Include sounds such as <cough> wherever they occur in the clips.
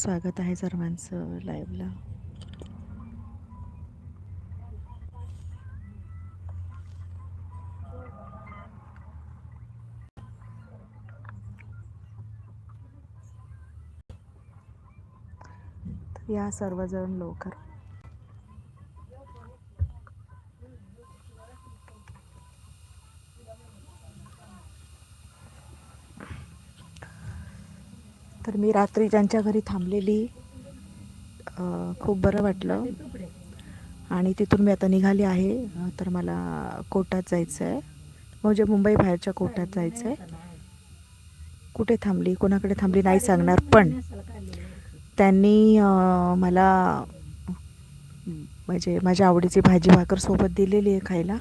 स्वागत आहे सर्वांचं लाईव्हला या सर्वजण लवकर. तर मी रात्री ज्यांच्या घरी थांबलेली खूप बरं वाटलं. आणि तिथून मी आता निघाली आहे. तर मला कोटात जायचं आहे म्हणजे मुंबई बाहेरच्या कोटात जायचं आहे कुठे थांबली कोणाकडे थांबली नाही सांगणार पण त्यांनी मला म्हणजे माझ्या आवडीची भाजी भाकर सोबत दिलेली आहे खायला.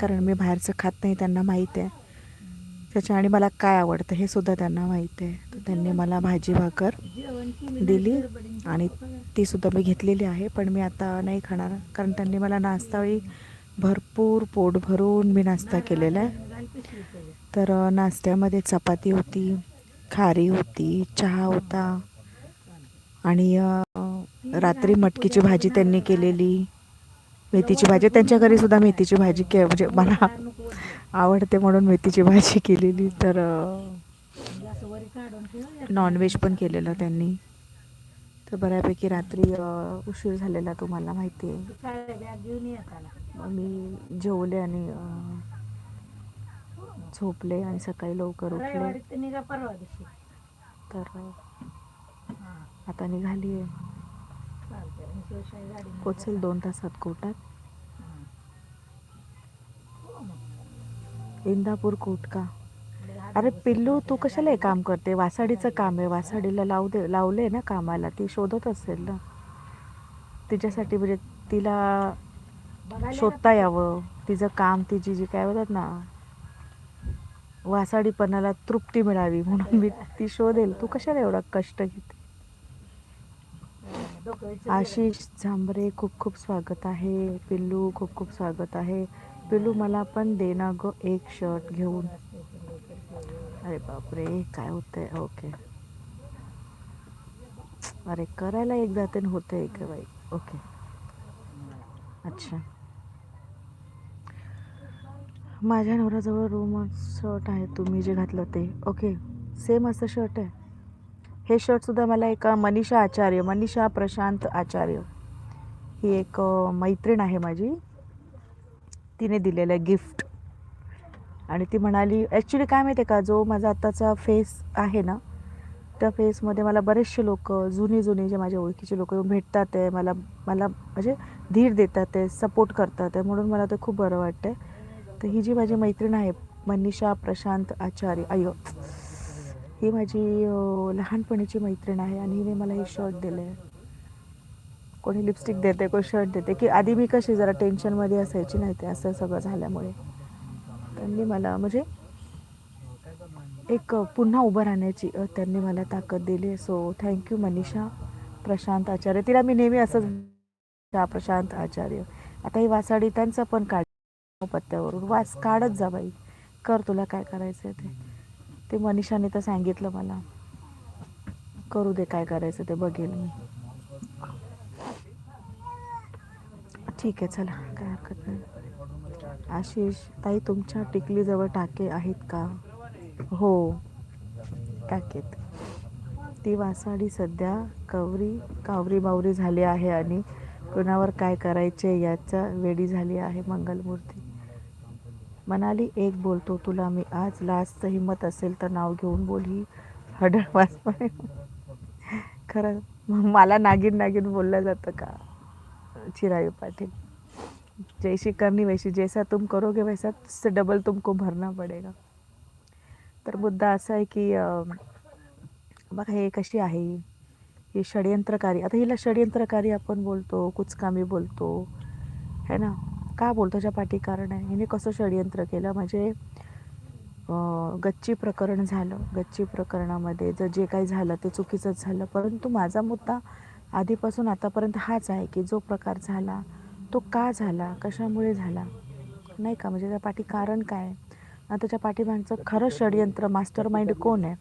कारण मी बाहेरचं खात नाही त्यांना माहीत आहे. त्याच्या आणि मला काय आवडतं हे सुद्धा त्यांना माहीत आहे. तर त्यांनी मला भाजी भाकर दिली आणि ती सुद्धा मी घेतलेली आहे. पण मी आता नाही खाणार कारण त्यांनी मला नाश्तावेळी भरपूर पोट भरून मी नाश्ता केलेला आहे. तर नाश्त्यामध्ये चपाती होती खारी होती चहा होता आणि रात्री मटकीची भाजी त्यांनी केलेली. मेथीची भाजी. त्यांच्या घरी सुद्धा मेथीची भाजी के म्हणजे मला आवडते म्हणून मेथीची भाजी केलेली. तर नॉनव्हेज पण केलेलं त्यांनी. तर बऱ्यापैकी रात्री उशीर झालेला तुम्हाला माहिती आहे. मी जेवले आणि झोपले आणि सकाळी लवकर उठले. तर आता निघाली आहे पोचेल दोन तासात कोटात इंदापूर कोटका का? अरे पिल्लू तू कशाला हे काम करते? वासाडीचं काम आहे. वासाडीला लावू दे लावले ना कामाला. ती शोधत असेल ना. तिच्यासाठी म्हणजे तिला शोधता यावं. तिचं काम तिची जी काय होतात ना वासाडीपणाला तृप्ती मिळावी म्हणून मी ती शोधेल. तू कशाला एवढा कष्ट घेते? आशिष झांबरे खूप खूप स्वागत आहे. पिल्लू खूप खूप स्वागत आहे. पिलू मला पण दे ना गं एक शर्ट घेऊन. अरे बापरे काय होतंय? ओके अरे करायला एकदा ते होते एक बाई. ओके अच्छा. माझ्या नवऱ्याजवळ रूम शर्ट आहे तुम्ही जे घातलं ते. ओके सेम असं शर्ट आहे. हे शर्टसुद्धा मला एका मनीषा आचार्य मनीषा प्रशांत आचार्य. ही एक मैत्रीण आहे माझी. तिने दिलेलं आहे गिफ्ट. आणि ती म्हणाली ॲक्च्युली काय माहिती आहे का जो माझा आत्ताचा फेस आहे ना त्या फेसमध्ये मला बरेचसे लोक जुनी जुनी जे माझ्या ओळखीचे लोक येऊन भेटतात आहे मला मला म्हणजे धीर देतात आहे सपोर्ट करतात आहे म्हणून मला ते खूप बरं वाटतं आहे तर ही जी माझी मैत्रीण आहे मनीषा प्रशांत आचार्य अयो ही माझी लहानपणीची मैत्रीण आहे आणि हिने मला हे शर्ट दिलं आहे कोणी लिपस्टिक देते कोणी शर्ट देते की आधी मी कशी जरा टेन्शनमध्ये असायची नाही ते असं सगळं झाल्यामुळे. त्यांनी मला म्हणजे एक पुन्हा उभं राहण्याची त्यांनी मला ताकद दिली. So thank you Manisha. Prashant Acharya. तिला मी नेहमी असंच शा प्रशांत आचार्य. आता ही वासाडी त्यांचं पण काढ पत्त्यावरून. वास काढत जा बाई. कर तुला काय करायचं ते. ते मनीषाने तर सांगितलं मला. करू दे काय करायचं ते बघेल मी. ठीक आहे चला. काय हरकत नाही. आशिष ताई तुमच्या टिकलीजवळ टाके आहेत का? हो. टाकेत. ती वासाडी सध्या कवरी कावरी बावरी झाली आहे आणि कुणावर काय करायचे याचा वेडी झाली आहे मंगलमूर्ती. मनाली एक बोलतो तुला मी आज लास्ट हिंमत असेल तर नाव घेऊन बोल ही हडळवास खरं मला नागिन नागिन बोललं जातं का? चिरायु पाटिल. जैसी करनी वैसी जैसा तुम करोगे वैसा उससे डबल तुमको भरना पडेगा. तर मुद्दा असा आहे की बघा हे कशी आहे? ही? षडयंत्रकारी आता हिला षडयंत्रकारी आपण बोलतो कुचकामी बोलतो है ना? का बोलतो? ज्या पाठी कारण आहे. हिने कसं षडयंत्र केलं? म्हणजे गच्ची प्रकरण झालं. गच्ची प्रकरणामध्ये जर जे काही झालं ते चुकीचंच झालं. परंतु माझा मुद्दा आधीपासून आतापर्यंत हाच आहे की जो प्रकार झाला तो का झाला कशामुळे झाला? नाही का? म्हणजे त्या पाठी कारण काय आणि त्याच्या पाठीमागचं खरं षडयंत्र मास्टर माइंड कोण आहे?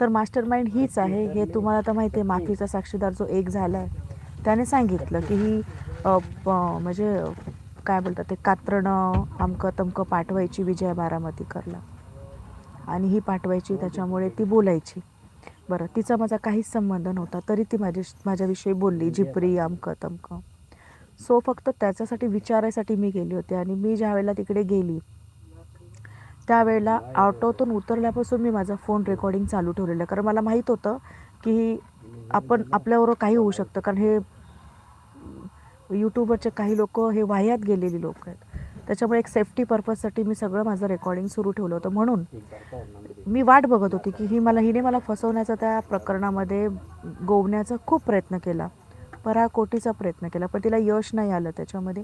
तर मास्टर माइंड हीच आहे. हे तुम्हाला तर माहिती आहे माफीचा साक्षीदार जो एक झाला आहे त्याने सांगितलं की ही प- म्हणजे काय बोलतात ते कात्रणं अमकं तमकं पाठवायची विजया बारामतीकरला. आणि ही पाठवायची त्याच्यामुळे ती बोलायची. बरं तिचा माझा काहीच संबंध नव्हता तरी ती माझ्या माझ्याविषयी बोलली झिपरी अमकं तमकं. सो फक्त त्याच्यासाठी विचारायसाठी मी गेली होते आणि मी ज्या वेळेला तिकडे गेली त्यावेळेला ऑटोतून उतरल्यापासून मी माझा फोन रेकॉर्डिंग चालू ठेवलेलं कारण मला माहीत होतं की आपण आपल्याबरोबर काही होऊ शकतं कारण हे यूट्यूबरचे काही लोक हे वाह्यात गेलेली लोक आहेत. त्याच्यामुळे एक सेफ्टी पर्पजसाठी मी सगळं माझं रेकॉर्डिंग सुरू ठेवलं होतं. म्हणून मी वाट बघत होती की ही मला हिने मला फसवण्याचा त्या प्रकरणामध्ये गोवण्याचा खूप प्रयत्न केला. पराकोटीचा प्रयत्न केला पण तिला यश नाही आलं त्याच्यामध्ये.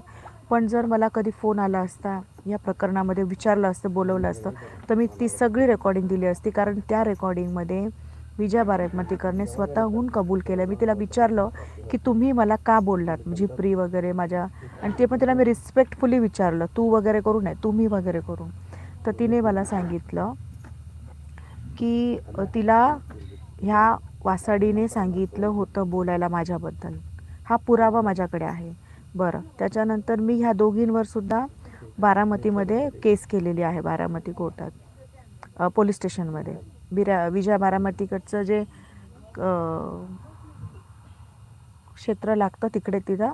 पण जर मला कधी फोन आला असता या प्रकरणामध्ये विचारलं असतं बोलवलं असतं तर मी ती सगळी रेकॉर्डिंग दिली असती. कारण त्या रेकॉर्डिंगमध्ये विजया बारामतीकरने स्वतःहून कबूल केलं. मी तिला विचारलं की तुम्ही मला का बोललात? झिपरी वगैरे माझ्या आणि ते पण तिला मी रिस्पेक्टफुली विचारलं तू वगैरे करू नये तुम्ही वगैरे करू तर तिने मला सांगितलं की तिला ह्या वासाडीने सांगितलं होतं बोलायला माझ्याबद्दल. हा पुरावा माझ्याकडे आहे. बरं त्याच्यानंतर मी ह्या दोघींवर सुद्धा बारामतीमध्ये केस केलेली आहे बारामती कोर्टात पोलीस स्टेशनमध्ये. बिरा विजया बारामतीकडचं जे क्षेत्र लागतं तिकडे तिथं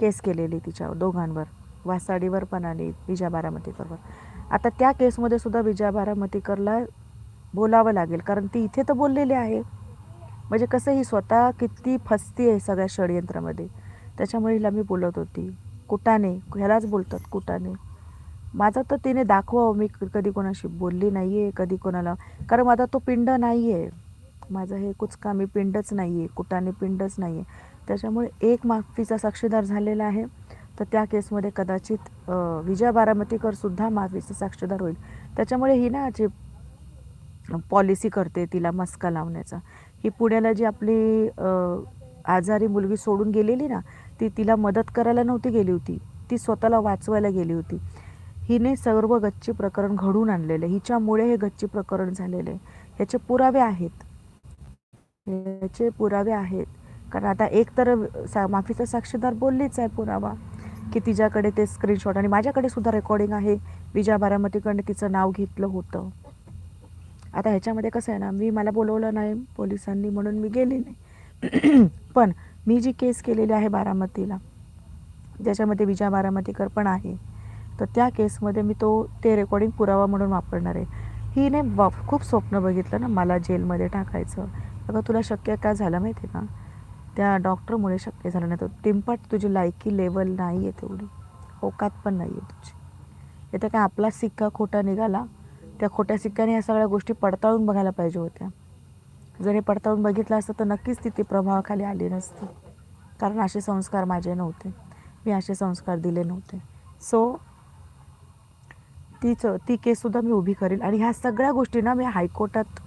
केस केलेली तिच्या दोघांवर. वासाडीवर पण आली विजया बारामतीकरवर आता त्या केसमध्ये सुद्धा विजया बारामतीकरला बोलावं लागेल कारण ती इथे तर बोललेली आहे. म्हणजे कसं ही स्वतः किती फसती आहे सगळ्या षडयंत्रामध्ये. त्याच्यामुळे हिला मी बोलत होती. कुटाने ह्यालाच बोलतात कुटाने. माझा तर तिने दाखवावं मी क- कधी कोणाशी बोलली नाही आहे कधी कोणाला. कारण माझा तो पिंड नाही आहे माझं हे कुचका मी पिंडच नाही आहे कुटाने पिंडच नाही आहे त्याच्यामुळे एक माफीचा साक्षीदार झालेला आहे. तर त्या केसमध्ये कदाचित विजय बारामतीकरसुद्धा माफीचा साक्षीदार होईल. त्याच्यामुळे ही ना जी पॉलिसी करते तिला मस्का लावण्याचा ही पुण्याला जी आपली आजारी मुलगी सोडून गेलेली ना ती तिला मदत करायला नव्हती गेली होती. ती स्वतःला वाचवायला गेली होती. हिने सर्व गच्ची प्रकरण घडून आणलेलं. आहे हिच्यामुळे हे गच्ची प्रकरण झालेलं. आहे ह्याचे पुरावे आहेत. ह्याचे पुरावे आहेत. कारण आता एक तर सा माफीचा साक्षीदार बोललीच आहे पुरावा की तिच्याकडे ते स्क्रीनशॉट आणि माझ्याकडे सुद्धा रेकॉर्डिंग आहे. विजया बारामतीकडे तिचं नाव घेतलं होतं. आता ह्याच्यामध्ये कसं आहे ना मी मला बोलवलं नाही पोलिसांनी म्हणून मी गेले नाही. <clears throat> पण मी जी केस केलेली आहे बारामतीला ज्याच्यामध्ये विजया बारामतीकर पण आहे तर त्या केसमध्ये मी तो ते रेकॉर्डिंग पुरावा म्हणून वापरणार आहे. हिने वा खूप स्वप्न बघितलं ना मला जेलमध्ये टाकायचं. अगं तुला शक्य काय झालं माहिती आहे का? त्या डॉक्टरमुळे शक्य झालं नाही. तर टिंपट तुझी लायकी लेवल नाही आहे तेवढी. ओकात पण नाही आहे तुझी येतं काय आपला सिक्का खोटा निघाला? त्या खोट्या सिक्क्याने या सगळ्या गोष्टी पडताळून बघायला पाहिजे होत्या. जर हे पडताळून बघितलं असतं तर नक्कीच तिथे ती प्रभावाखाली आली नसती. कारण असे संस्कार माझे नव्हते. मी असे संस्कार दिले नव्हते. सो तीच ती केससुद्धा मी उभी करेल आणि ह्या सगळ्या गोष्टींना मी हायकोर्टात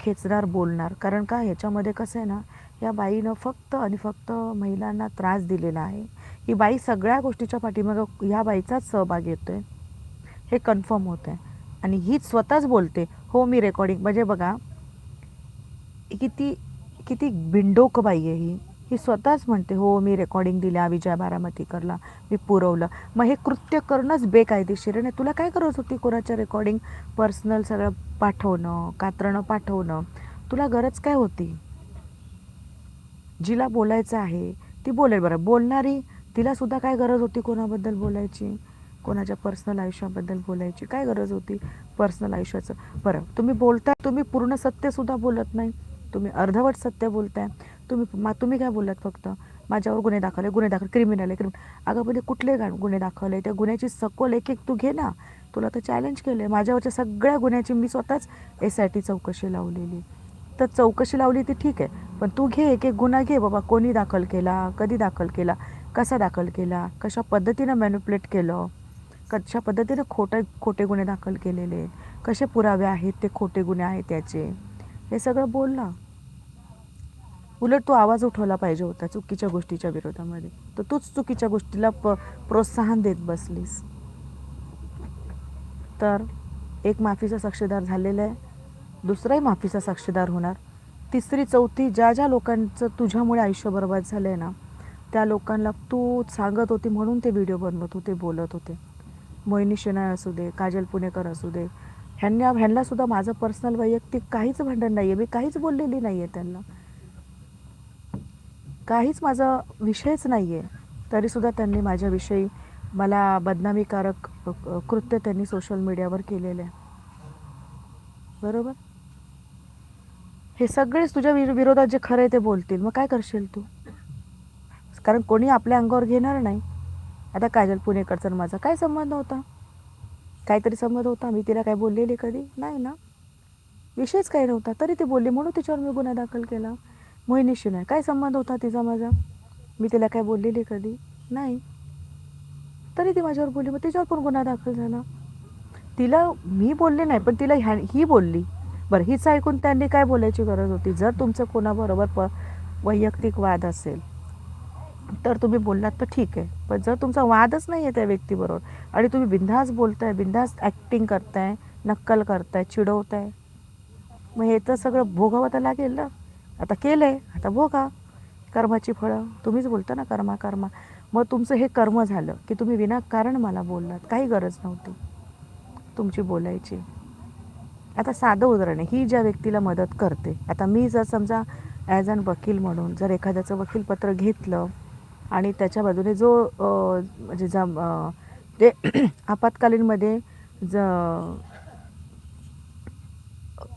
खेचणार बोलणार. कारण का ह्याच्यामध्ये कसं आहे ना या बाईनं फक्त आणि फक्त महिलांना त्रास दिलेला आहे. ही बाई सगळ्या गोष्टीच्या पाठीमागं ह्या बाईचाच सहभाग येतो आहे हे कन्फर्म होतं आहे आणि हीच स्वतःच बोलते हो मी रेकॉर्डिंग म्हणजे बघा किती किती बिंडोक बाई आहे ही. ही स्वतःच म्हणते हो मी रेकॉर्डिंग दिल्या विजय बारामतीकरला मी पुरवलं. मग हे कृत्य करणंच बेकायदेशीर आणि तुला काय गरज होती कोणाच्या रेकॉर्डिंग पर्सनल सगळं पाठवणं कात्रणं पाठवणं? तुला गरज काय होती? जिला बोलायचं आहे ती बोलेल बरं. बोलणारी तिला सुद्धा काय गरज होती कोणाबद्दल बोलायची? कोणाच्या पर्सनल आयुष्याबद्दल बोलायची? काय गरज होती पर्सनल आयुष्याचं? बरं तुम्ही बोलताय तुम्ही पूर्ण सत्यसुद्धा बोलत नाही. तुम्ही अर्धवट सत्य बोलताय. तुम्ही मा तुम्ही काय बोललात फक्त? माझ्यावर गुन्हे दाखल आहे गुन्हे दाखल क्रिमिनल आहे क्रिमिनल अगं म्हणजे कुठले गा गुन्हे दाखल आहे त्या गुन्ह्याची सखोल एक एक तू घे ना. तुला तर चॅलेंज केलं आहे माझ्यावरच्या सगळ्या गुन्ह्याची मी स्वतःच एस आय टी चौकशी लावलेली. तर चौकशी लावली ती ठीक आहे. पण तू घे एक एक गुन्हा घे बाबा. कोणी दाखल केला? कधी दाखल केला? कसा दाखल केला? कशा पद्धतीनं मॅन्युप्लेट केलं? कशा पद्धतीनं खोटे खोटे गुन्हे दाखल केलेले? कसे पुरावे आहेत ते खोटे गुन्हे आहेत त्याचे हे सगळं बोल ना. उलट तू आवाज उठवला पाहिजे होता चुकीच्या गोष्टीच्या विरोधामध्ये. तर तूच चुकीच्या गोष्टीला प प्रोत्साहन देत बसलीस. तर एक माफीचा साक्षीदार झालेला आहे दुसराही माफीचा साक्षीदार होणार. तिसरी चौथी ज्या ज्या लोकांचं तुझ्यामुळे आयुष्य बरबाद झालं आहे ना त्या लोकांना तू सांगत होती म्हणून ते व्हिडिओ बनवत होते बोलत होते. मोहिनी शेनाय असू दे काजल पुणेकर असू दे ह्यांना ह्यांनासुद्धा माझं पर्सनल वैयक्तिक काहीच भांडण नाही आहे मी काहीच बोललेली नाही आहे त्यांना. काहीच माझा विषयच नाही आहे तरीसुद्धा त्यांनी माझ्याविषयी मला बदनामीकारक कृत्य त्यांनी सोशल मीडियावर केलेलं. आहे बरोबर? हे सगळेच तुझ्या विर- विरोधात जे खरं आहे ते बोलतील. मग काय करशील तू? कारण कोणी आपल्या अंगावर घेणार नाही. आता काजल पुणेकरचा आणि माझा काय संबंध होता? काहीतरी संबंध होता? मी तिला काय बोललेली कधी? नाही ना. विषयच काही नव्हता. तरी ती बोलली म्हणून तिच्यावर मी गुन्हा दाखल केला. मोहिनीशी नाही. काय संबंध होता तिचा माझा? मी तिला काय बोललेली कधी? नाही. तरी ती माझ्यावर बोलली. मग तिच्यावर पण गुन्हा दाखल झाला. तिला मी बोलले नाही पण तिला ह्या ही बोलली. बरं हीच ऐकून त्यांनी काय बोलायची गरज होती? जर तुमचं कोणाबरोबर प वैयक्तिक वाद असेल तर तुम्ही बोललात तर ठीक आहे. पण जर तुमचा वादच नाही आहे त्या व्यक्तीबरोबर आणि तुम्ही बिंधास बोलताय बिंधास ॲक्टिंग करताय नक्कल करताय चिडवताय मग हे तर सगळं भोगावं तर लागेल ना? आता केलं आहे आता भोगा. कर्माची फळं तुम्हीच बोलता ना कर्मा कर्मा. मग तुमचं हे कर्म झालं की तुम्ही विनाकारण मला बोललात काही गरज नव्हती. तुमची बोलायची. आता साधं उदाहरण आहे ही ज्या व्यक्तीला मदत करते आता मी जर समजा ॲज अन वकील म्हणून जर एखाद्याचं वकीलपत्र घेतलं आणि त्याच्या बाजूने जो म्हणजे जम ते <clears throat> आपत्कालीनमध्ये ज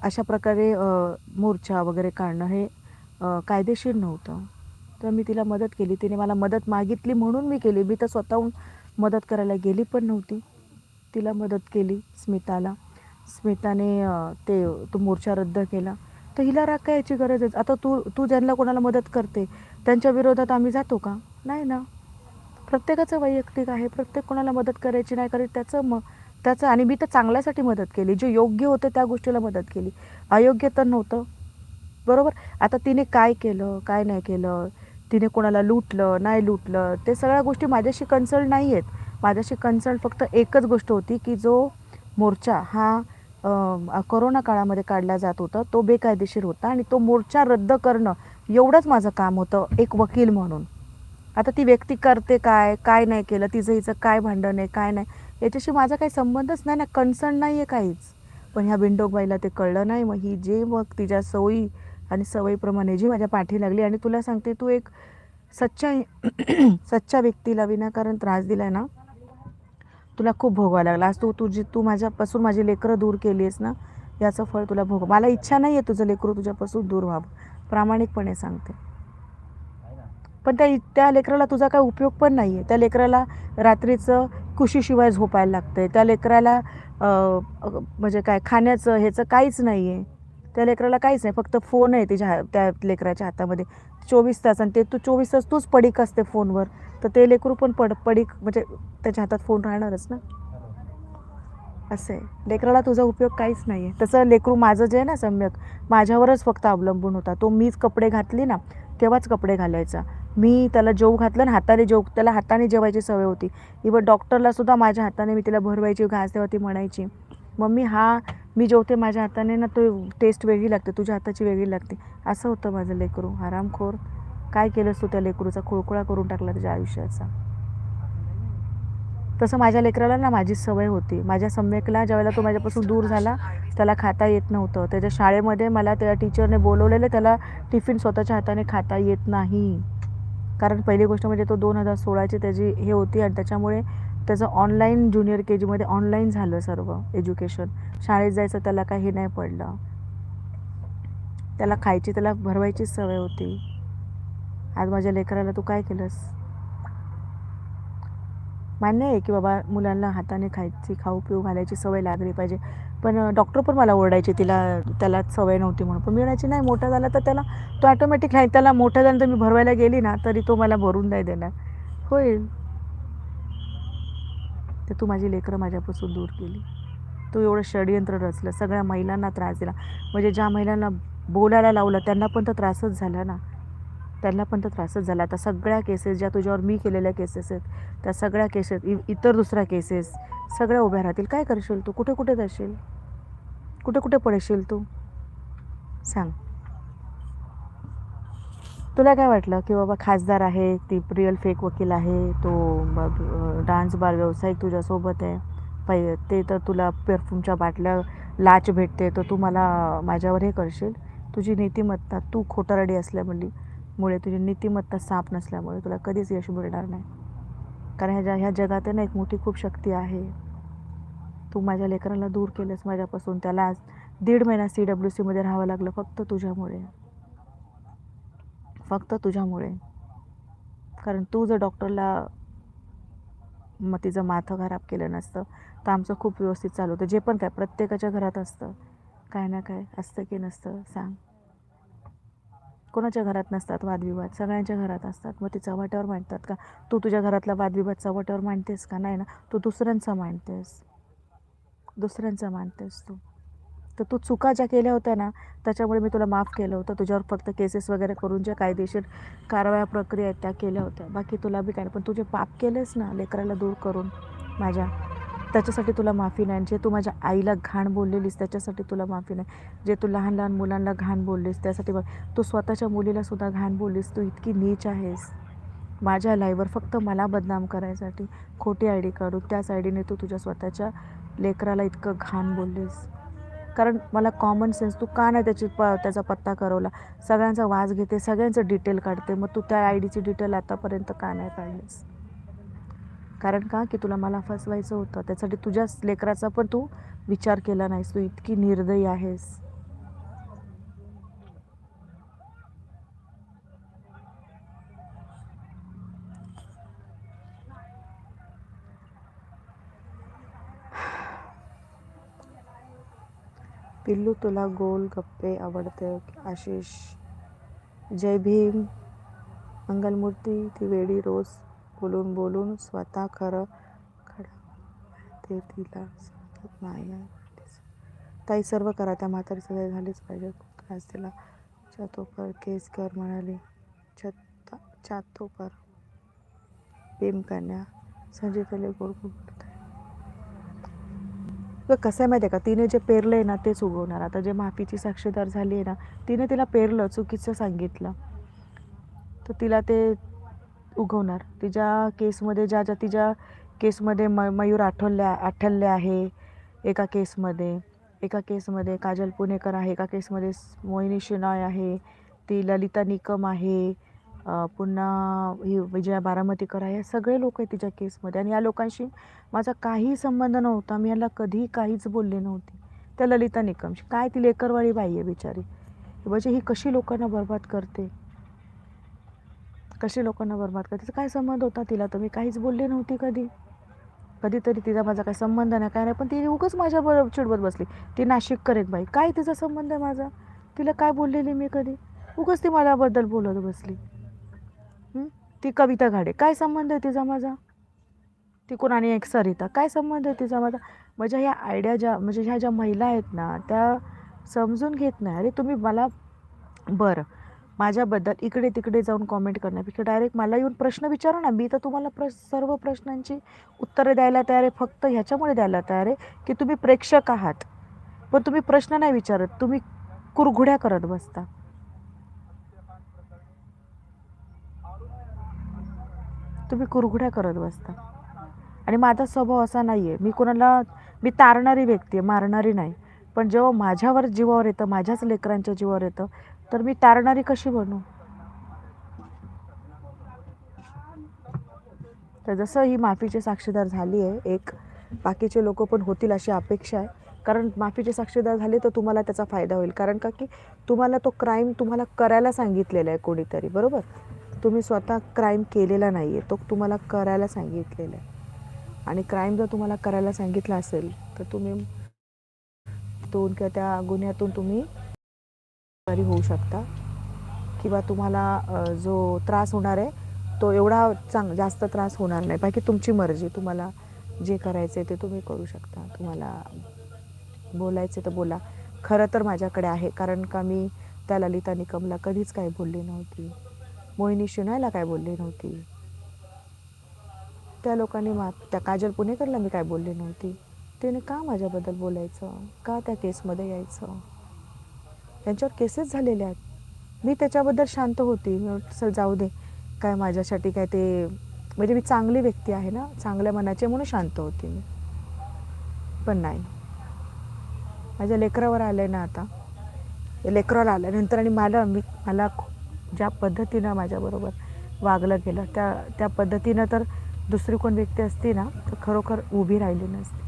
अशा प्रकारे मोर्चा वगैरे काढणं हे कायदेशीर नव्हतं. तर मी तिला मदत केली. तिने मला मदत मागितली म्हणून मी केली. मी तर स्वतःहून मदत करायला गेली पण नव्हती. तिला मदत केली स्मिताला. स्मिताने ते तो मोर्चा रद्द केला. तर हिला राग काय याची गरज आहे? आता तू तू ज्यांना कोणाला मदत करते त्यांच्या विरोधात आम्ही जातो का? नाही ना. प्रत्येकाचं वैयक्तिक आहे. प्रत्येक कोणाला मदत करायची नाही करायची त्याचं मग त्याचं आणि मी तर चांगल्यासाठी मदत केली. जे योग्य होतं त्या गोष्टीला मदत केली. अयोग्य तर नव्हतं. बरोबर? आता तिने काय केलं काय नाही केलं तिने कोणाला लुटलं नाही लुटलं ते सगळ्या गोष्टी माझ्याशी कन्सल्ट नाही आहेत. माझ्याशी कन्सल्ट फक्त एकच गोष्ट होती की जो मोर्चा हा करोना कोरोना काळामध्ये काढला जात होता तो बेकायदेशीर होता आणि तो मोर्चा रद्द करणं एवढंच माझं काम होतं एक वकील म्हणून. आता ती व्यक्ती करते काय काय नाही केलं तिचं हिचं काय भांडण आहे काय नाही. याच्याशी माझा काही संबंधच नाही ना कन्सर्न नाही आहे काहीच. पण ह्या बिंडोकबाईला ते कळलं नाही मग ही जे मग तिच्या सवयी आणि सवयीप्रमाणे जी माझ्या पाठी लागली आणि तुला सांगते तू एक सच्चा <clears throat> सच्चा व्यक्तीला विनाकारण त्रास दिलाय ना तुला खूप भोगावं लागला. आज तू तुझी तू माझ्यापासून माझी लेकरं दूर केली आहेस ना याचं फळ तुला भोग मला इच्छा नाही आहे तुझं लेकरू तुझ्यापासून दूर व्हावं. प्रामाणिकपणे सांगते. पण त्या त्या लेकराला तुझा काय उपयोग पण नाही आहे त्या लेकराला रात्रीचं कुशीशिवाय झोपायला लागतं आहे त्या लेकराला म्हणजे काय खाण्याचं ह्याचं काहीच नाही आहे त्या लेकराला काहीच नाही. फक्त फोन आहे तिच्या त्या लेकराच्या हातामध्ये. चोवीस तास आणि ते तू चोवीस तास तूच पडीक असते फोनवर. तर ते लेकरू पण पड पडीक म्हणजे त्याच्या हातात फोन राहणारच ना. असं आहे. लेकराला तुझा उपयोग काहीच नाही आहे तसं लेकरू माझं जे आहे ना सम्यक माझ्यावरच फक्त अवलंबून होता. तो मीच कपडे घातली ना तेव्हाच कपडे घालायचा. मी त्याला जेव घातलं ना हाताने जेव त्याला हाताने जेवायची सवय होती. इवन डॉक्टरला सुद्धा माझ्या हाताने मी तिला भरवायची घास तेव्हा ती म्हणायची. मम्मी हा मी जेवते माझ्या हाताने ना तो टेस्ट वेगळी लागते तुझ्या हाताची वेगळी लागते. असं होतं माझं लेकरू. आरामखोर. काय केलंस तू त्या लेकरूचा? खुळखुळा करून टाकला त्याच्या आयुष्याचा. तसं माझ्या लेकराला ना माझी सवय होती. माझ्या सम्यकला ज्यावेळेला तो माझ्यापासून दूर झाला त्याला खाता येत नव्हतं. त्याच्या शाळेमध्ये मला त्या टीचरने बोलवलेलं त्याला टिफिन स्वतःच्या हाताने खाता येत नाही. कारण पहिली गोष्ट म्हणजे तो दोन हजार सोळाची त्याची हे होती आणि त्याच्यामुळे त्याचं ऑनलाईन ज्युनियर के जीमध्ये ऑनलाईन झालं सर्व एज्युकेशन शाळेत जायचं त्याला काही नाही पडलं. त्याला खायची त्याला भरवायचीच सवय होती. आज माझ्या लेकराला तू काय केलंस? मान्य आहे की बाबा मुलांना हाताने खायची खाऊ पिऊ घालायची सवय लागली पाहिजे. पण डॉक्टर पण मला ओरडायचे तिला त्याला सवय नव्हती म्हणून. पण मी म्हणायची नाही मोठा झाला तर त्याला तो ॲटोमॅटिक आहे त्याला मोठा झाल्यानंतर मी भरवायला गेली ना तरी तो मला भरून नाही देणार. होईल. तर तू माझी लेकरं माझ्यापासून दूर केली. तू एवढं षडयंत्र रचलं सगळ्या महिलांना त्रास दिला. म्हणजे ज्या महिलांना बोलायला लावलं त्यांना पण तर त्रासच झाला ना. त्यांना पण तर त्रासच झाला. आता सगळ्या केसेस ज्या तुझ्यावर मी केलेल्या केसेस आहेत त्या सगळ्या केसेस इ इतर दुसऱ्या केसेस सगळ्या उभ्या राहतील. काय करशील तू? कुठे कुठे जाशील? कुठे कुठे पडशील तू? सांग. तुला काय वाटलं की बाबा खासदार आहे ती रिअल फेक वकील आहे तो डान्स बार व्यावसायिक तुझ्यासोबत आहे पै ते तर तुला परफ्यूमच्या बाटल्या लाच भेटते तर तू मला माझ्यावर हे करशील? तुझी नीतिमत्ता तू खोटारडी असल्यामुळे मुळे तुझी नीतिमत्ता साफ नसल्यामुळे तुला कधीच यश मिळणार नाही. कारण ह्या ह्या जगात ना एक मोठी खूप शक्ती आहे. तू माझ्या लेकराला दूर केलंस माझ्यापासून त्याला आज दीड महिना सी डब्ल्यू सीमध्ये राहावं लागलं फक्त तुझ्यामुळे. फक्त तुझ्यामुळे. कारण तू जर डॉक्टरला मग तिचं माथं खराब केलं नसतं तर आमचं खूप व्यवस्थित चालू होतं. जे पण काय प्रत्येकाच्या घरात असतं. काय ना काय असतं की नसतं सांग. कोणाच्या घरात नसतात वादविवाद? सगळ्यांच्या घरात असतात. मग ते चव्हाट्यावर मांडतात का? तू तुझ्या घरातला वादविवाद चव्हाट्यावर मांडतेस का? नाही ना. तू दुसऱ्यांचा मांडतेस. दुसऱ्यांचा मानतेस तू तर तू चुका ज्या केल्या होत्या ना त्याच्यामुळे मी तुला माफ केलं होतं. तुझ्यावर फक्त केसेस वगैरे करून ज्या कायदेशीर कारवाया प्रक्रिया आहेत त्या केल्या होत्या. बाकी तुला बी काय पण तू जे पाप केलेस ना लेकराला दूर करून माझ्या त्याच्यासाठी तुला माफी नाही. आणि जे तू माझ्या आईला घाण बोललेलीस त्याच्यासाठी तुला माफी नाही. जे तू लहान लहान मुलांना घाण बोललीस त्यासाठी तू स्वतःच्या मुलीला सुद्धा घाण बोललीस. तू इतकी नीच आहेस. माझ्या लाईवर फक्त मला बदनाम करायसाठी खोटी आय डी काढून त्याच आय डीने तू तुझ्या स्वतःच्या लेकराला इतकं घाण बोललीस. कारण मला कॉमन सेन्स तू का नाही त्याची प त्याचा पत्ता करवला? सगळ्यांचा वाज घेते सगळ्यांचं डिटेल काढते. मग तू त्या आय डीची डिटेल आतापर्यंत का नाही काढलीस? कारण का? की तुला मला फसवायचं होतं. त्यासाठी तुझ्याच लेकराचा पण तू विचार केला नाहीस. तू इतकी निर्दयी आहेस. पिल्लू तुला गोल गप्पे आवडते आशिष. जय भीम. मंगलमूर्ती ती वेडी रोज बोलून बोलून स्वतः खरं खरं ते तिला. समजत नाही ताई सर्व करा. त्या म्हातारी सगळे झालीच पाहिजे. त्रास तिला चातोपर केसकर म्हणाली. छत्ता चातोपर भीमकन्या संजय तले गोड गोड बोलत किंवा कसं आहे माहिती आहे का? तिने जे पेरलं आहे ना तेच उगवणार. आता जे माफीची साक्षीदार झाली आहे ना तिने तिला पेरलं चुकीचं सांगितलं. तर तिला ते उगवणार. तिच्या केसमध्ये ज्या ज्या तिच्या केसमध्ये म मयूर आठवल्या आठवले आहे एका केसमध्ये. एका केसमध्ये काजल पुणेकर आहे एका केसमध्ये मोहिनी शिनॉय आहे ती ललिता निकम आहे पुन्हा ही विजया बारामतीकर आहे या सगळे लोक आहेत तिच्या केसमध्ये. आणि या लोकांशी माझा काही संबंध नव्हता मी याला कधीही काहीच बोलले नव्हते. त्या ललिता निकमशी काय ती लेकरवाळी बाई आहे बिचारी. म्हणजे ही कशी लोकांना बर्बाद करते. कशी लोकांना बर्बाद करते. काय संबंध होता तिला तर? मी काहीच बोलले नव्हती कधी. कधीतरी तिचा माझा काही संबंध नाही काय नाही. पण ती उगच माझ्याबरोबर चिडवत बसली. ती नाशिक करेक बाई. काय तिचा संबंध आहे माझा? तिला काय बोललेली मी कधी? उगच ती माझ्याबद्दल बोलत बसली. ती कविता घाडे. काय संबंध आहे तिचा माझा? ती कोणाने आणि एक सरिता. काय संबंध आहे तिचा माझा? म्हणजे ह्या आयडिया ज्या म्हणजे ह्या ज्या महिला आहेत ना त्या समजून घेत नाही. अरे तुम्ही मला बरं. माझ्याबद्दल इकडे तिकडे जाऊन कॉमेंट करण्यापेक्षा डायरेक्ट मला येऊन प्रश्न विचारा ना. मी तर तुम्हाला प्र सर्व प्रश्नांची उत्तरं द्यायला तयार आहे. फक्त ह्याच्यामुळे द्यायला तयार आहे की तुम्ही प्रेक्षक आहात. पण तुम्ही प्रश्न नाही विचारत. तुम्ही कुरघुड्या करत बसता. तुम्ही कुरघुड्या करत बसता. आणि माझा स्वभाव असा नाही आहे मी कोणाला मी तारणारी व्यक्ती आहे मारणारी नाही. पण जेव्हा माझ्यावर जीवावर येतं माझ्याच लेकरांच्या जीवावर येतं तर मी तारणारी कशी बनू? तर जसं ही माफीची साक्षीदार झाली आहे एक बाकीचे लोक पण होतील अशी अपेक्षा आहे. कारण माफीचे साक्षीदार झाले तर तुम्हाला त्याचा फायदा होईल. कारण का की तुम्हाला तो क्राईम तुम्हाला करायला सांगितलेला आहे कोणीतरी बरोबर? तुम्ही स्वतः क्राईम केलेला नाही आहे तो तुम्हाला करायला सांगितलेला आहे. आणि क्राईम जर तुम्हाला करायला सांगितला असेल तर तुम्ही दोन किंवा त्या गुन्ह्यातून तुम्ही बरी होऊ शकता. किंवा तुम्हाला जो त्रास होणार आहे तो एवढा चांग जास्त त्रास होणार नाही. बाकी तुमची मर्जी तुम्हाला जे करायचं आहे ते तुम्ही करू शकता. तुम्हाला बोलायचे तर बोला. खरं तर माझ्याकडे आहे कारण का मी त्या ललिता निकमला कधीच काही बोलली नव्हती. मोहिनी शिनायला काय बोलली नव्हती. त्या लोकांनी मा त्या काजल पुणेकरला मी काय बोलली नव्हती. तिने का माझ्याबद्दल बोलायचं? का त्या केसमध्ये यायचं? त्यांच्यावर केसेस झालेल्या आहेत. मी त्याच्याबद्दल शांत होती. मी सर जाऊ दे. काय माझ्यासाठी काय ते म्हणजे मी चांगली व्यक्ती आहे ना? चांगल्या मनाची म्हणून शांत होती मी. पण नाही. माझ्या लेकरावर आलं आहे ना आता. लेकरावर आल्यानंतर आणि मला मी मला खूप ज्या पद्धतीनं माझ्याबरोबर वागलं गेलं त्या त्या पद्धतीनं तर दुसरी कोण व्यक्ती असती ना तर खरोखर उभी राहिली नसती.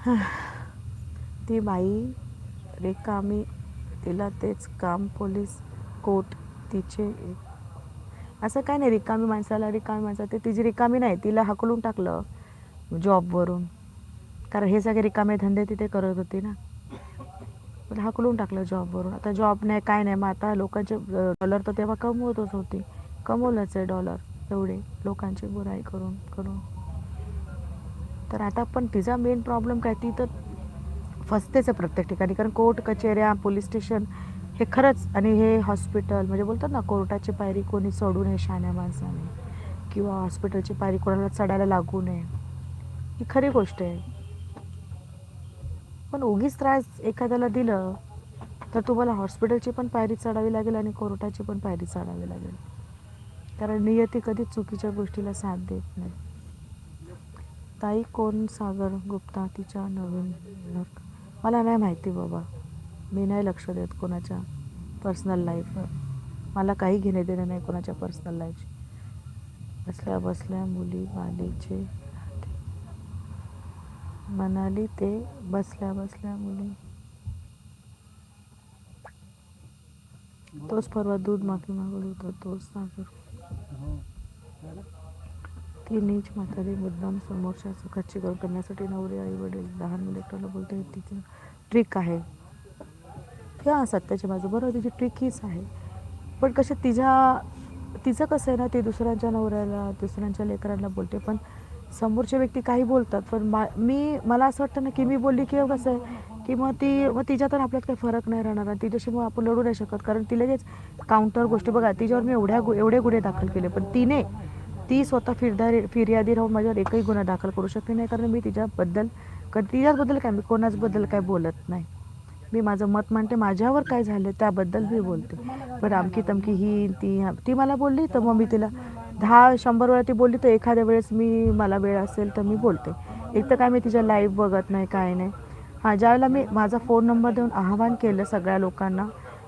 <sighs> ती बाई रिकामी तिला तेच काम पोलीस कोर्ट तिचे असं काय नाही रिकामी माणसाला रिकामी माणसा ते तिची रिकामी नाही तिला हकलून टाकलं जॉबवरून कारण हे सगळे रिकामे धंदे तिथे करत होती ना. पण हकलून टाकलं जॉबवरून आता जॉब नाही काय नाही. मग आता लोकांचे डॉलर तर तेव्हा कमवतच होती. कमवलंच आहे डॉलर एवढे लोकांची बुराई करून करून. तर आता पण तिचा मेन प्रॉब्लेम काय ती तर फसतेच आहे प्रत्येक ठिकाणी. कारण कोर्ट कचेऱ्या पोलीस स्टेशन हे खरंच आणि हे हॉस्पिटल म्हणजे बोलतात ना कोर्टाची पायरी कोणी चढू नये शहाण्या माणसाने. किंवा हॉस्पिटलची पायरी कोणाला चढायला लागू नये. ही खरी गोष्ट आहे. पण उगीच त्रास एखाद्याला दिलं तर तुम्हाला हॉस्पिटलची पण पायरी चढावी लागेल आणि कोर्टाची पण पायरी चढावी लागेल. कारण नियती कधीच चुकीच्या गोष्टीला साथ देत नाही. ताई कोण? सागर गुप्ता तिच्या नवीन मला नाही माहिती बाबा. मी नाही लक्ष देत कोणाच्या पर्सनल लाईफवर मला काही घेणे देणे नाही कोणाच्या पर्सनल लाईफशी बसल्या बसल्या मुली बालीचे म्हणाली ते बसल्या बसल्या मुली. तोच परवा दूध माफी मागवलं होतं तोच सागर. ती नीच म्हातारी मुद्दाम समोरच्या सुखाची गळ करण्यासाठी नवरी आई वडील लहान मुलेकराला बोलते हे तिचं ट्रिक आहे. ह्या सत्याच्या बाजू? बरोबर तिची ट्रिक हीच आहे. पण कसे तिच्या तिचं कसं आहे ना ती दुसऱ्यांच्या नवऱ्याला दुसऱ्यांच्या लेकरांना बोलते पण समोरचे व्यक्ती काही बोलतात पण मा मी मला असं वाटतं ना की मी बोलली की कसं आहे की मग ती मग तिच्या तर आपल्यात काही फरक नाही राहणार आणि तिच्याशी मग आपण लढू नाही शकत. कारण ती लगेच काउंटर गोष्टी बघा तिच्यावर मी एवढ्या गु- एवढे गुन्हे दाखल केले पण तिने ती स्वतः फिरदारी फिर्यादी राहून माझ्यावर एकही गुन्हा दाखल करू शकली नाही. कारण मी तिच्याबद्दल कधी तिच्याबद्दल काय मी कोणाचबद्दल काय बोलत नाही. मी माझं मत मांडते माझ्यावर काय झालं त्याबद्दल मी बोलते. पण आमकी तमकी ही ती ती मला बोलली तर मग मी तिला दहा शंभर वेळा ती बोलली तर एखाद्या वेळेस मी मला वेळ असेल तर मी बोलते. एक तर काय मी तिच्या लाईव्ह बघत नाही काय नाही. हां ज्यावेळेला मी माझा फोन नंबर देऊन आवाहन केलं सगळ्या लोकांना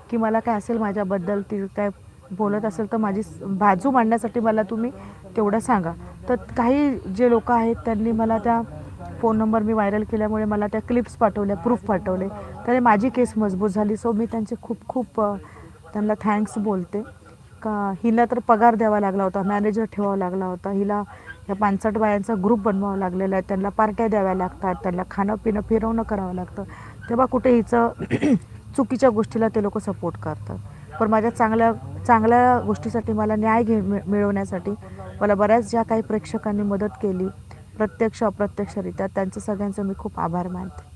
की मला काय असेल माझ्याबद्दल ती काय बोलत असेल तर माझी बाजू मांडण्यासाठी मला तुम्ही तेवढं सांगा. तर काही जे लोक आहेत त्यांनी मला त्या फोन नंबर मी व्हायरल केल्यामुळे मला त्या क्लिप्स पाठवल्या प्रूफ पाठवले. त्याने माझी केस मजबूत झाली. सो मी त्यांचे खूप खूप त्यांना थँक्स बोलते. का? हिला तर पगार द्यावा लागला होता मॅनेजर ठेवावा लागला होता. हिला या पानसट बायांचा ग्रुप बनवावा लागलेला आहे. त्यांना पार्ट्या द्याव्या लागतात त्यांना खाणं पिणं फिरवणं करावं लागतं. तेव्हा कुठे हिचं <clears throat> चुकीच्या गोष्टीला ते लोक सपोर्ट करतात. पण माझ्या चांगल्या चांगल्या गोष्टीसाठी मला न्याय घे मिळवण्यासाठी मला बऱ्याच ज्या काही प्रेक्षकांनी मदत केली प्रत्यक्ष अप्रत्यक्षरित्या त्यांचं सगळ्यांचं मी खूप आभार मानते.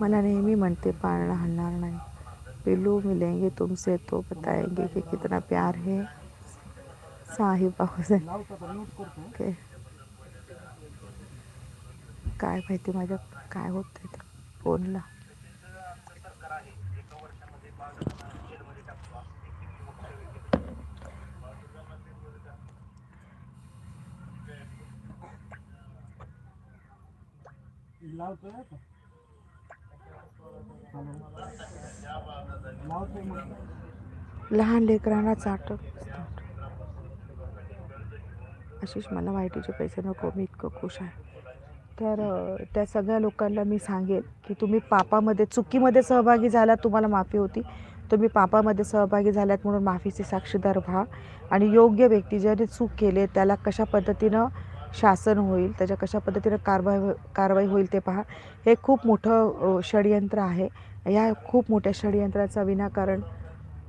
मला नेहमी म्हणते पाळणं हलणार नाही. पिलू मिलेंगे तुमसे तो बताएँगे कि कितना प्यार है। साहिबा हुसैन ओके। काय माहिती माझ्या काय होत फोनला लावतोय आता लावतोय मग लहान लेकरांना चाटक आशिष मला वाईटीचे पैसे नको मी इतकं खुश आहे. तर त्या सगळ्या लोकांना मी सांगेन की तुम्ही पापामध्ये चुकीमध्ये सहभागी झालात तुम्हाला माफी होती. तुम्ही पापामध्ये सहभागी झाल्यात म्हणून माफीचे साक्षीदार व्हा. आणि योग्य व्यक्ती ज्याने चूक केले त्याला कशा पद्धतीनं शासन होईल त्याच्या कशा पद्धतीनं कारवाई हो-, कारवाई होईल ते पहा. हे खूप मोठं षडयंत्र आहे. या खूप मोठ्या षडयंत्राचा विनाकारण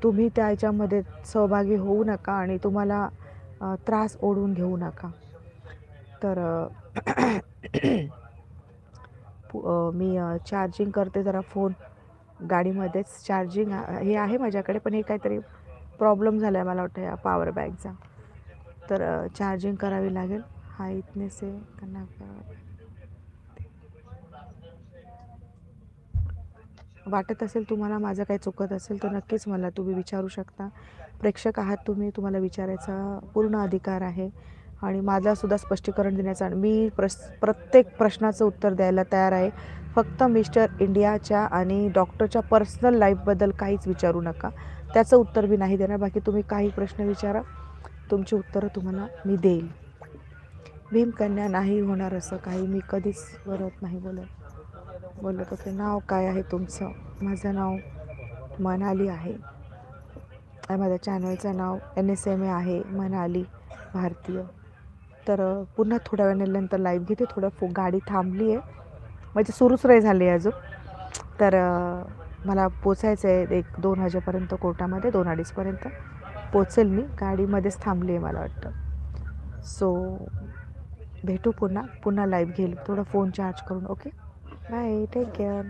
तुम्ही त्या याच्यामध्ये सहभागी होऊ नका आणि तुम्हाला त्रास ओढून घेऊ नका. तर पु- मी चार्जिंग करते जरा फोन गाडीमध्येच. चार्जिंग हे आहे माझ्याकडे पण हे काहीतरी प्रॉब्लेम झाला आहे मला वाटतं या पॉवर बँकचा तर चार्जिंग करावी लागेल. हा इतने से करना वाटत असेल तुम्हाला माझं काही चुकत असेल तर नक्कीच मला तुम्ही विचारू शकता. प्रेक्षक आहात तुम्ही तुम्हाला विचारायचा पूर्ण अधिकार आहे. आणि माझासुद्धा स्पष्टीकरण देण्याचा आणि मी प्रस प्रत्येक प्रश्नाचं उत्तर द्यायला तयार आहे. फक्त मिस्टर इंडियाच्या आणि डॉक्टरच्या पर्सनल लाईफबद्दल काहीच विचारू नका. त्याचं उत्तर मी नाही देणार. बाकी तुम्ही काही प्रश्न विचारा. तुमची उत्तरं तुम्हाला मी देईल. भीमकन्या नाही होणार असं काही मी कधीच बोलत नाही बोलत. बोलत होते नाव काय आहे तुमचं? माझं नाव मनाली आहे. माझ्या चॅनलचं नाव एन एस एम ए आहे मनाली भारतीय. तर पुन्हा थोड्या वेळानंतर लाईव्ह घेते थोडं फो गाडी थांबली आहे म्हणजे सुरूच नाही झाली आहे अजून. तर मला पोचायचं आहे एक दोन वाजेपर्यंत कोर्टामध्ये दोन अडीचपर्यंत. पोचेल मी गाडीमध्येच थांबली आहे मला वाटतं. सो भेटू पुन्हा पुन्हा लाईव्ह घेईल. थोडं फोन चार्ज करून ओके बाय टेक केअर